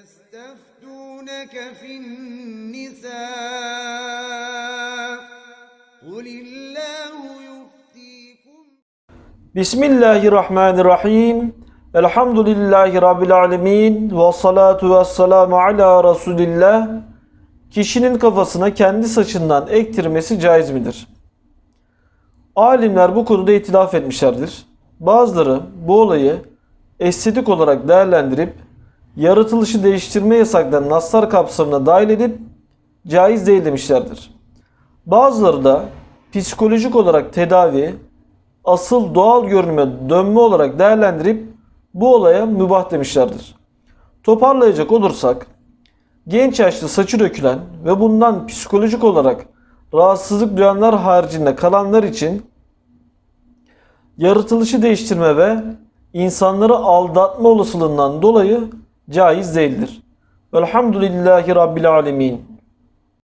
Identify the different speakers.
Speaker 1: يستفتونك في النساء قل الله يفتيكم
Speaker 2: Bismillahirrahmanirrahim. Elhamdülillahi Rabbil alemin. Ve salatu ve selamu ala Resulillah. Kişinin kafasına kendi saçından ektirmesi caiz midir? Alimler bu konuda itilaf etmişlerdir. Bazıları bu olayı estetik olarak değerlendirip yaratılışı değiştirme yasaklanan naslar kapsamına dahil edip caiz değil demişlerdir. Bazıları da psikolojik olarak tedavi, asıl doğal görünüme dönme olarak değerlendirip bu olaya mübah demişlerdir. Toparlayacak olursak, genç yaşta saçı dökülen ve bundan psikolojik olarak rahatsızlık duyanlar haricinde kalanlar için yaratılışı değiştirme ve insanları aldatma olasılığından dolayı caiz değildir. Velhamdülillahi Rabbil Alemin.